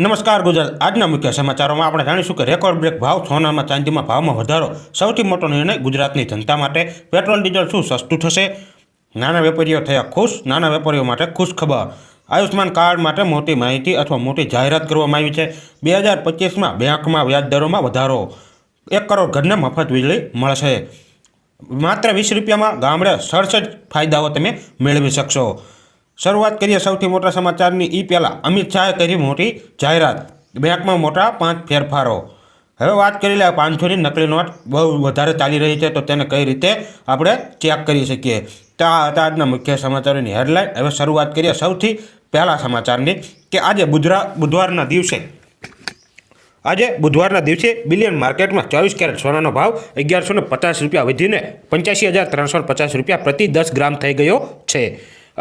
નમસ્કાર ગુજરાત. આજના મુખ્ય સમાચારોમાં આપણે જાણીશું કે રેકોર્ડ બ્રેક ભાવ સોનામાં ચાંદીમાં ભાવમાં વધારો. સૌથી મોટો નિર્ણય ગુજરાતની જનતા માટે. પેટ્રોલ, ડીઝલ શું સસ્તું થશે? નાના વેપારીઓ થયા ખુશ. નાના વેપારીઓ માટે ખુશ ખબર. આયુષ્માન કાર્ડ માટે મોટી માહિતી અથવા મોટી જાહેરાત કરવામાં આવી છે. બે હજાર પચીસમાં બેંકમાં વ્યાજ દરોમાં વધારો. એક કરોડ ઘરને મફત વીજળી મળશે. માત્ર વીસ રૂપિયામાં ગામડે સડસઠ ફાયદાઓ તમે મેળવી શકશો. શરૂઆત કરીએ સૌથી મોટા સમાચારની. એ પહેલાં, અમિત શાહે કરી મોટી જાહેરાત. બેંકમાં મોટા પાંચ ફેરફારો. હવે વાત કરી લે પાંચસોની નકલી નોટ બહુ વધારે ચાલી રહી છે, તો તેને કઈ રીતે આપણે ચેક કરી શકીએ? તો આ હતા આજના મુખ્ય સમાચારોની હેડલાઇન હવે શરૂઆત કરીએ સૌથી પહેલાં સમાચારની કે આજે બુધરા, બુધવારના દિવસે, આજે બુધવારના દિવસે બિલિયન માર્કેટમાં ચોવીસ કેરેટ સોનાનો ભાવ અગિયારસો પચાસ રૂપિયા વધીને પંચ્યાસી હજાર ત્રણસો પચાસ રૂપિયા પ્રતિ દસ ગ્રામ થઈ ગયો છે.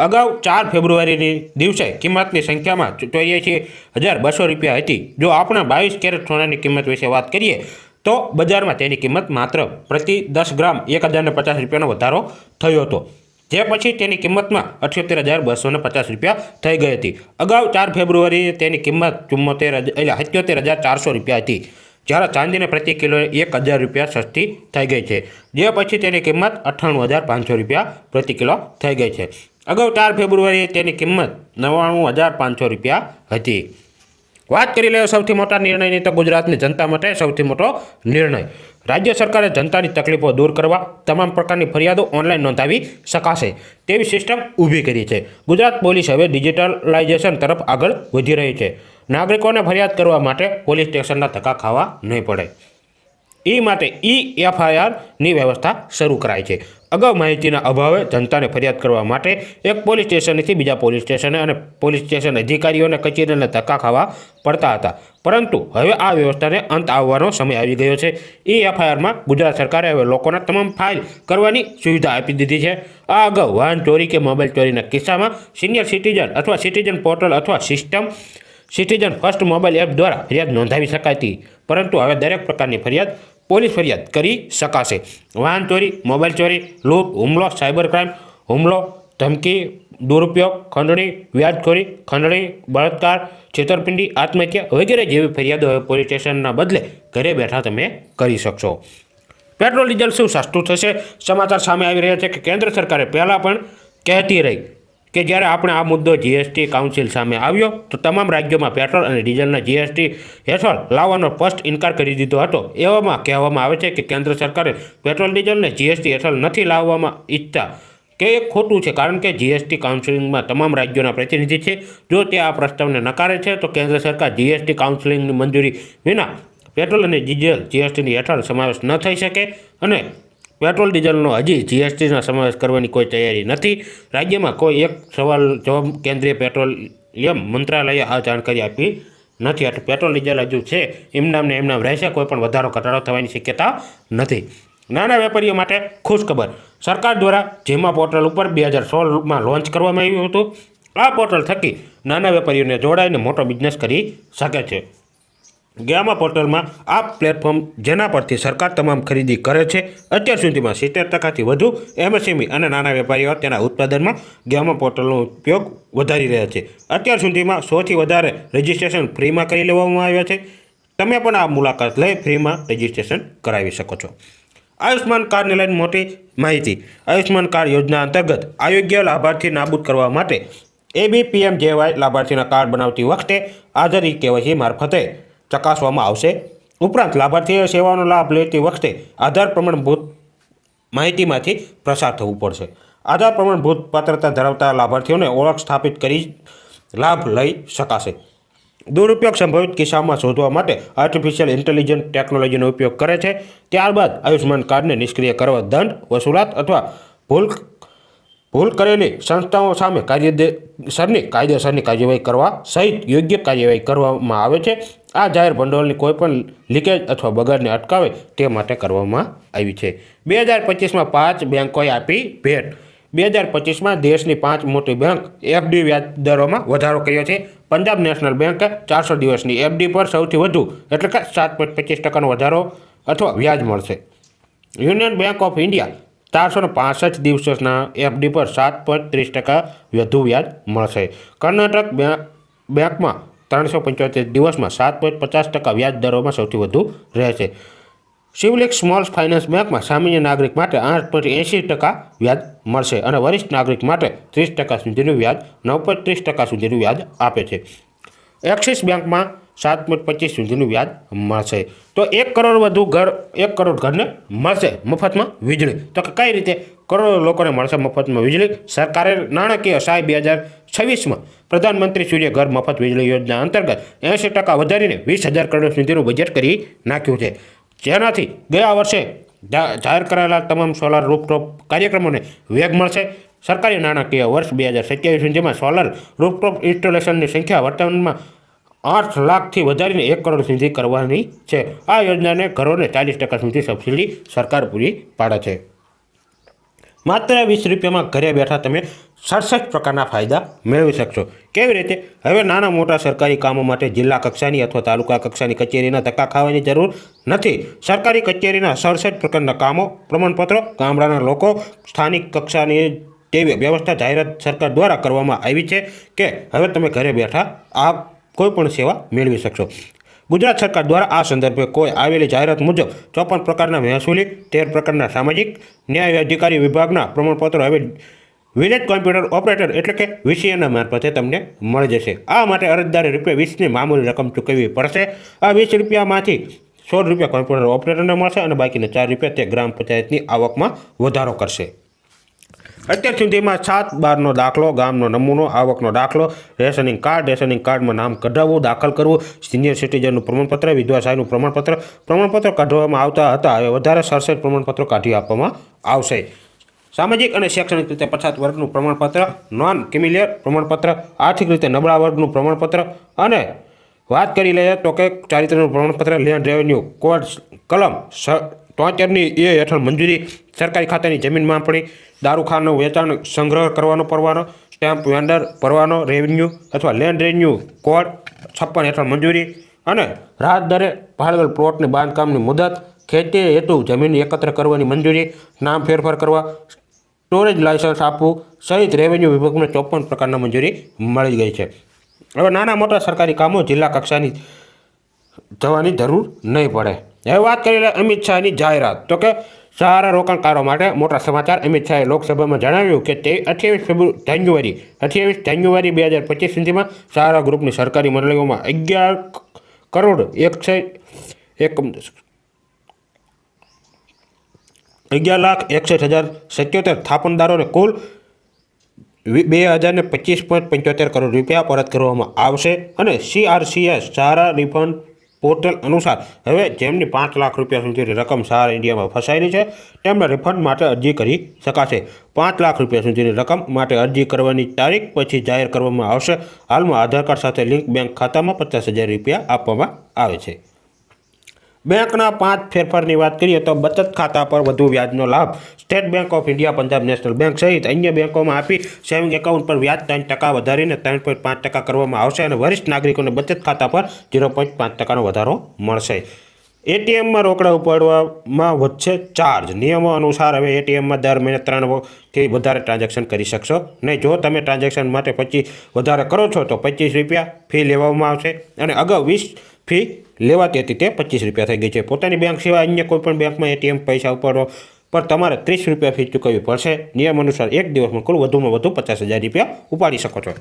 અગાઉ ચાર ફેબ્રુઆરીની દિવસે કિંમતની સંખ્યામાં ચોર્યાસી હજાર બસો રૂપિયા હતી. જો આપણે બાવીસ કેરેટ સોનાની કિંમત વિશે વાત કરીએ, તો બજારમાં તેની કિંમત માત્ર પ્રતિ દસ ગ્રામ એક હજારને પચાસ રૂપિયાનો વધારો થયો હતો. જે પછી તેની કિંમતમાં અઠ્યોતેર હજાર બસો ને પચાસ રૂપિયા થઈ ગઈ હતી. અગાઉ ચાર ફેબ્રુઆરીએ તેની કિંમત ચુમ્મોતેર એટલે સત્યોતેર હજાર ચારસો રૂપિયા હતી, જ્યારે ચાંદીને પ્રતિ કિલો એક હજાર રૂપિયા સસ્તી થઈ ગઈ છે. જે પછી તેની કિંમત અઠ્ઠાણું હજાર પાંચસો રૂપિયા પ્રતિ કિલો થઈ ગઈ છે. અગાઉ ચાર ફેબ્રુઆરીએ તેની કિંમત નવ્વાણું હજાર પાંચસો રૂપિયા હતી. વાત કરી લઈએ સૌથી મોટા નિર્ણયની તો ગુજરાતની જનતા માટે સૌથી મોટો નિર્ણય. રાજ્ય સરકારે જનતાની તકલીફો દૂર કરવા તમામ પ્રકારની ફરિયાદો ઓનલાઈન નોંધાવી શકાશે તેવી સિસ્ટમ ઊભી કરી છે. ગુજરાત પોલીસ હવે ડિજિટલાઇઝેશન તરફ આગળ વધી રહી છે. નાગરિકોને ફરિયાદ કરવા માટે પોલીસ સ્ટેશનના ધક્કા ખાવા નહીં પડે. એ માટે ઈ એફઆઈઆરની વ્યવસ્થા શરૂ કરાઈ છે. અગાઉ માહિતીના અભાવે જનતાને ફરિયાદ કરવા માટે એક પોલીસ સ્ટેશનથી બીજા પોલીસ સ્ટેશને અને પોલીસ સ્ટેશન અધિકારીઓને કચેરીને ધક્કા ખાવા પડતા હતા. પરંતુ હવે આ વ્યવસ્થાને અંત આવવાનો સમય આવી ગયો છે. ઈ એફઆઈઆરમાં ગુજરાત સરકારે હવે લોકોને તમામ ફાઇલ કરવાની સુવિધા આપી દીધી છે. આ અગાઉ વાહન ચોરી કે મોબાઈલ ચોરીના કિસ્સામાં સિનિયર સિટીઝન અથવા સિટીઝન પોર્ટલ અથવા system citizen first mobile app દ્વારા ફરિયાદ નોંધાવી શકાતી. પરંતુ હવે દરેક પ્રકારની ફરિયાદ પોલીસ ફરિયાદ કરી શકાશે. વાહન ચોરી, મોબાઈલ ચોરી, લૂંટ, હુમલો, સાયબર ક્રાઇમ, હુમલો, ધમકી, દુરુપયોગ, ખંડણી, વ્યાજખોરી, ખંડણી, બળાત્કાર, છેતરપિંડી, આત્મહત્યા વગેરે જેવી ફરિયાદો હવે પોલીસ સ્ટેશનના બદલે ઘરે બેઠા તમે કરી શકશો. પેટ્રોલ, ડીઝલ શું સસ્તું થશે? સમાચાર સામે આવી રહ્યા છે કે કેન્દ્ર સરકારે પહેલાં પણ કહેતી રહી કે જ્યારે આપણે આ મુદ્દો જીએસટી કાઉન્સિલ સામે આવ્યો, તો તમામ રાજ્યોમાં પેટ્રોલ અને ડીઝલના જીએસટી હેઠળ લાવવાનો સ્પષ્ટ ઇનકાર કરી દીધો હતો. એવામાં કહેવામાં આવે છે કે કેન્દ્ર સરકારે પેટ્રોલ ડીઝલને જીએસટી હેઠળ નથી લાવવામાં ઈચ્છતા. કે એ ખોટું છે, કારણ કે જીએસટી કાઉન્સિલિંગમાં તમામ રાજ્યોના પ્રતિનિધિ છે. જો તે આ પ્રસ્તાવને નકારે છે, તો કેન્દ્ર સરકાર જીએસટી કાઉન્સિલિંગની મંજૂરી વિના પેટ્રોલ અને ડીઝલ જીએસટીની હેઠળ સમાવેશ ન થઈ શકે અને પેટ્રોલ, ડીઝલનો હજી જીએસટીનો સમાવેશ કરવાની કોઈ તૈયારી નથી. રાજ્યમાં કોઈ એક સવાલ જવાબ કેન્દ્રીય પેટ્રોલિયમ મંત્રાલયે આ જાણકારી આપી નથી. એટલે પેટ્રોલ, ડીઝલ હજુ છે. એમનામને એમનામ રહેશે. કોઈ પણ વધારો, ઘટાડો થવાની શક્યતા નથી. નાના વેપારીઓ માટે ખુશ ખબર. સરકાર દ્વારા જેમા પોર્ટલ ઉપર બે હજાર સોળમાં લોન્ચ કરવામાં આવ્યું હતું, આ પોર્ટલ થકી નાના વેપારીઓને જોડાઈને મોટો બિઝનેસ કરી શકે છે. ગેમા પોર્ટલમાં આ પ્લેટફોર્મ જેના પરથી સરકાર તમામ ખરીદી કરે છે, અત્યાર સુધીમાં સિત્તેર ટકાથી વધુ એમએસએમઈ અને નાના વેપારીઓ તેના ઉત્પાદનમાં ગેમા પોર્ટલનો ઉપયોગ વધારી રહ્યા છે. અત્યાર સુધીમાં સૌથી વધારે રજિસ્ટ્રેશન ફ્રીમાં કરી લેવામાં આવ્યા છે. તમે પણ આ મુલાકાત લઈ ફ્રીમાં રજિસ્ટ્રેશન કરાવી શકો છો. આયુષ્માન કાર્ડને લઈને મોટી માહિતી. આયુષ્માન કાર્ડ યોજના અંતર્ગત આયોગ્ય લાભાર્થી નાબૂદ કરવા માટે એબીપીએમ જેવાય લાભાર્થીના કાર્ડ બનાવતી વખતે આધારી કેવાયસી મારફતે ચકાસવામાં આવશે. ઉપરાંત લાભાર્થીએ સેવાનો લાભ લેતી વખતે આધાર પ્રમાણભૂત માહિતીમાંથી પ્રસાર થવું પડશે. આધાર પ્રમાણભૂત પાત્રતા ધરાવતા લાભાર્થીઓને ઓળખ સ્થાપિત કરી લાભ લઈ શકાશે. દુરુપયોગ સંભવિત કિસ્સામાં શોધવા માટે આર્ટિફિશિયલ ઇન્ટેલિજન્ટ ટેકનોલોજીનો ઉપયોગ કરે છે. ત્યારબાદ આયુષ્યમાન કાર્ડને નિષ્ક્રિય કરવા દંડ, વસૂલાત અથવા ભૂલ ભૂલ કરેલી સંસ્થાઓ સામે કાયદેસરની કાયદેસરની કાર્યવાહી કરવા સહિત યોગ્ય કાર્યવાહી કરવામાં આવે છે. આ જાહેર ભંડોળની કોઈપણ લીકેજ અથવા બગાડને અટકાવે તે માટે કરવામાં આવી છે. બે હજાર પચીસમાં પાંચ બેંકોએ આપી ભેટ. બે હજાર પચીસમાં દેશની પાંચ મોટી બેંક એફડી વ્યાજ દરોમાં વધારો કર્યો છે. પંજાબ નેશનલ બેંકે ચારસો દિવસની એફડી પર સૌથી વધુ, એટલે કે સાત પોઈન્ટ પચીસ ટકાનો વધારો અથવા વ્યાજ મળશે. યુનિયન બેંક ઓફ ઇન્ડિયા ચારસો ને પાસઠ દિવસના એફડી પર સાત પોઈન્ટ ત્રીસ ટકા વધુ વ્યાજ મળશે. કર્ણાટક બેંક બેંકમાં ત્રણસો પંચોતેર દિવસમાં સાત પોઈન્ટ પચાસ ટકા વ્યાજ દરોમાં સૌથી વધુ રહેશે. શિવલિક સ્મોલ ફાઇનાન્સ બેંકમાં સામાન્ય નાગરિક માટે આઠ પોઈન્ટ એંસી ટકા વ્યાજ મળશે અને વરિષ્ઠ નાગરિક માટે ત્રીસ ટકા સુધીનું વ્યાજ, નવ પોઈન્ટ ત્રીસ ટકા સુધીનું વ્યાજ આપે છે. એક્સિસ બેંકમાં સાત પોઈન્ટ પચીસ સુધીનું વ્યાજ મળશે. તો એક કરોડ વધુ ઘર, એક કરોડ ઘરને મળશે મફતમાં વીજળી. તો કઈ રીતે? કરોડો લોકોને મળશે મફતમાં વીજળી. સરકારે નાણાકીય સહાય બે હજાર છવ્વીસમાં પ્રધાનમંત્રી સૂર્ય ઘર મફત વીજળી યોજના અંતર્ગત એંશી ટકા વધારીને વીસ હજાર કરોડ સુધીનું બજેટ કરી નાખ્યું છે. જેનાથી ગયા વર્ષે જાહેર કરાયેલા તમામ સોલાર રૂપટોપ કાર્યક્રમોને વેગ મળશે. સરકારી નાણાકીય વર્ષ બે હજાર સત્યાવીસ સુધીમાં સોલાર રૂપટોપ ઇન્સ્ટોલેશનની સંખ્યા વર્તમાનમાં આઠ લાખથી વધારીને એક કરોડ સુધી કરવાની છે. આ યોજનાને ઘરોને ચાલીસ ટકા સુધી સબસિડી સરકાર પૂરી પાડે છે. માત્ર વીસ રૂપિયામાં ઘરે બેઠા તમે સડસઠ પ્રકારના ફાયદા મેળવી શકશો. કેવી રીતે? હવે નાના મોટા સરકારી કામો માટે જિલ્લા કક્ષાની અથવા તાલુકા કક્ષાની કચેરીના ધક્કા ખાવાની જરૂર નથી. સરકારી કચેરીના સડસઠ પ્રકારના કામો, પ્રમાણપત્રો ગામડાના લોકો, સ્થાનિક કક્ષાની તેવી વ્યવસ્થા જાહેરાત સરકાર દ્વારા કરવામાં આવી છે કે હવે તમે ઘરે બેઠા આ કોઈ પણ સેવા મેળવી શકશો. ગુજરાત સરકાર દ્વારા આ સંદર્ભે કોઈ આવેલી જાહેરાત મુજબ ચોપન પ્રકારના મહેસૂલી તેર પ્રકારના સામાજિક, ન્યાય અધિકારી વિભાગના પ્રમાણપત્રો હવે વિલેજ કોમ્પ્યુટર ઓપરેટર એટલે કે વીસીએના મારફતે તમને મળી જશે. આ માટે અરજદારે રૂપિયા વીસની મામૂલી રકમ ચૂકવવી પડશે. આ વીસ રૂપિયામાંથી સોળ રૂપિયા કોમ્પ્યુટર ઓપરેટરને મળશે અને બાકીના ચાર રૂપિયા તે ગ્રામ પંચાયતની આવકમાં વધારો કરશે. અત્યાર સુધીમાં સાત બારનો દાખલો, ગામનો નમૂનો, આવકનો દાખલો, રેશનિંગ કાર્ડ, રેશનિંગ કાર્ડમાં નામ કઢાવવું, દાખલ કરવું સિનિયર સિટીઝનનું પ્રમાણપત્ર, વિધવા સાહેબનું પ્રમાણપત્ર પ્રમાણપત્ર કાઢવામાં આવતા હતા. હવે વધારે સડસઠ પ્રમાણપત્રો કાઢી આપવામાં આવશે. સામાજિક અને શૈક્ષણિક રીતે પછાત વર્ગનું પ્રમાણપત્ર નોન ક્રિમિલિયર પ્રમાણપત્ર, આર્થિક રીતે નબળા વર્ગનું પ્રમાણપત્ર અને વાત કરી લઈએ તો કે ચારિત્રનું પ્રમાણપત્ર લેન્ડ રેવન્યુ કોડ કલમ તોતેરની એ હેઠળ મંજૂરી સરકારી ખાતાની જમીન માપણી દારૂખાનું વેચાણ સંગ્રહ કરવાનો પરવાનો, સ્ટેમ્પ વેન્ડર પરવાનો રેવન્યુ અથવા લેન્ડ રેવન્યુ કોડ છપ્પન હેઠળ મંજૂરી અને રાહત દરે ફાળવેલ પ્લોટની બાંધકામની મુદત, ખેતી હેતુ જમીન એકત્ર કરવાની મંજૂરી, નામ ફેરફાર કરવા, સ્ટોરેજ લાયસન્સ આપવું સહિત રેવન્યુ વિભાગને ચોપન પ્રકારના મંજૂરી મળી ગઈ છે. હવે નાના મોટા સરકારી કામો જિલ્લા કક્ષાની જવાની જરૂર નહીં પડે. હવે વાત કરી લે અમિત શાહની જાહેરાત. તો કે સારા રોકાણકારો માટે મોટા સમાચાર. અમિત શાહે લોકસભામાં જણાવ્યું કે તે અઠ્યાવીસ જાન્યુઆરી અઠ્યાવીસ જાન્યુઆરી બે હજાર પચીસ સુધીમાં સારા ગ્રુપની સરકારી મંડળીઓમાં અગિયાર કરોડ એકસો એક અગિયાર લાખ એકસઠ હજાર સત્યોતેર થાપણદારોને કુલ બે હજારને પચીસ પોઈન્ટ પંચોતેર કરોડ રૂપિયા પરત કરવામાં આવશે. અને સીઆરસીએસ સારા રિફંડ પોર્ટલ અનુસાર હવે જેમની પાંચ લાખ રૂપિયા સુધીની રકમ સારા ઇન્ડિયામાં ફસાયેલી છે, તેમને રિફંડ માટે અરજી કરી શકાશે. પાંચ લાખ રૂપિયા સુધીની રકમ માટે અરજી કરવાની તારીખ પછી જાહેર કરવામાં આવશે. હાલમાં આધાર કાર્ડ સાથે લિંક બેંક ખાતામાં પચાસ હજાર રૂપિયા આપવામાં આવે છે. બેંકના પાંચ ફેરફારની વાત કરીએ તો બચત ખાતા પર વધુ વ્યાજનો લાભ State Bank of India Punjab National Bank સહિત અન્ય બેંકોમાં આપી સેવિંગ એકાઉન્ટ પર વ્યાજ ત્રણ ટકા વધારીને ત્રણ પોઈન્ટ પાંચ ટકા કરવામાં આવશે અને વરિષ્ઠ નાગરિકોને બચત ખાતા પર ઝીરો પોઈન્ટ પાંચ ટકાનો વધારો મળશે. એટીએમમાં રોકડા ઉપાડવામાં વધશે ચાર્જ નિયમો અનુસાર હવે એટીએમમાં દર મહિને ત્રણથી વધારે ટ્રાન્ઝેક્શન કરી શકશો. નહીં, જો તમે ટ્રાન્ઝેક્શન માટે પચીસ વધારે કરો છો તો પચીસ રૂપિયા ફી લેવામાં આવશે અને અગાઉ વીસ ફી લેવાતી હતી તે પચીસ રૂપિયા થઈ ગઈ છે. પોતાની બેંક સિવાય અન્ય કોઈપણ બેંકમાં એટીએમ પૈસા ઉપાડો પર તમારે ત્રીસ રૂપિયા ફી ચૂકવવી પડશે. નિયમ અનુસાર એક દિવસમાં કુલ વધુમાં વધુ પચાસ હજાર રૂપિયા ઉપાડી શકો છો.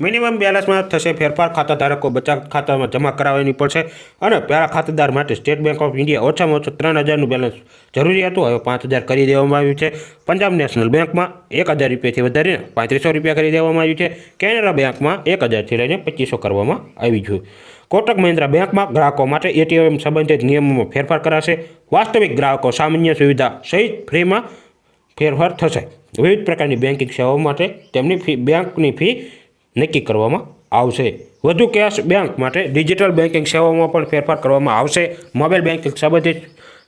મિનિમમ બેલેન્સમાં થશે ફેરફાર ખાતા ધારકો બચત ખાતામાં જમા કરાવવાની પડશે અને પહેલા ખાતેદાર માટે સ્ટેટ બેંક ઓફ ઇન્ડિયા ઓછામાં ઓછું ત્રણ હજારનું બેલેન્સ જરૂરી હતું. હવે પાંચ હજાર કરી દેવામાં આવ્યું છે. પંજાબ નેશનલ બેંકમાં એક હજાર રૂપિયાથી વધારીને પાંત્રીસો રૂપિયા કરી દેવામાં આવ્યું છે. કેનેરા બેંકમાં એક હજારથી લઈને પચીસો કરવામાં આવી છે કોટક મહિન્દ્રા બેંકમાં ગ્રાહકો માટે એટીએમ સંબંધિત નિયમોમાં ફેરફાર કરાશે. વાસ્તવિક ગ્રાહકો સામાન્ય સુવિધા સહિત ફ્રીમાં ફેરફાર થશે. વિવિધ પ્રકારની બેન્કિંગ સેવાઓ માટે તેમની ફી, બેંકની ફી નક્કી કરવામાં આવશે. વધુ કેશ બેંક માટે ડિજિટલ બેન્કિંગ સેવાઓમાં પણ ફેરફાર કરવામાં આવશે. મોબાઈલ બેન્કિંગ સંબંધિત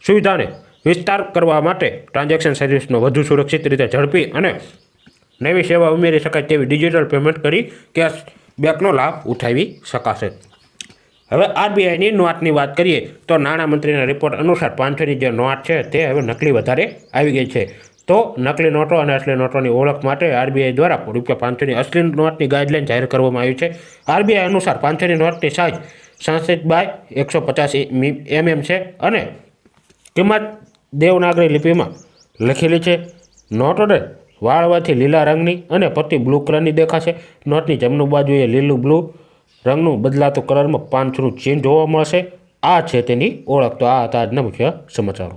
સુવિધાને વિસ્તાર કરવા માટે ટ્રાન્ઝેક્શન સર્વિસનો વધુ સુરક્ષિત રીતે ઝડપી અને નવી સેવા ઉમેરી શકાય તેવી ડિજિટલ પેમેન્ટ કરી કેશ બેંકનો લાભ ઉઠાવી શકાશે. હવે આરબીઆઈની નોટની વાત કરીએ તો નાણામંત્રીના રિપોર્ટ અનુસાર પાંચસોની જે નોટ છે તે હવે નકલી વધારે આવી ગઈ છે. તો નકલી નોટો અને અસલી નોટોની ઓળખ માટે આરબીઆઈ દ્વારા રૂપિયા પાંચસોની અસલી નોટની ગાઈડલાઇન જાહેર કરવામાં આવી છે. આરબીઆઈ અનુસાર પાંચસોની નોટની સાઇઝ સાસઠ બાય એકસો પચાસ એમએમ છે અને કિંમત દેવનાગરી લિપિમાં લખેલી છે. નોટોને વાળવાથી લીલા રંગની અને પટ્ટી બ્લુ કલરની દેખાશે. નોટની જમણું બાજુએ લીલું બ્લુ રંગનું બદલાતું કલરમાં પાંચનું ચેન્જ જોવા મળશે. આ છે તેની ઓળખ. તો આ હતા આજના મુખ્ય સમાચારો.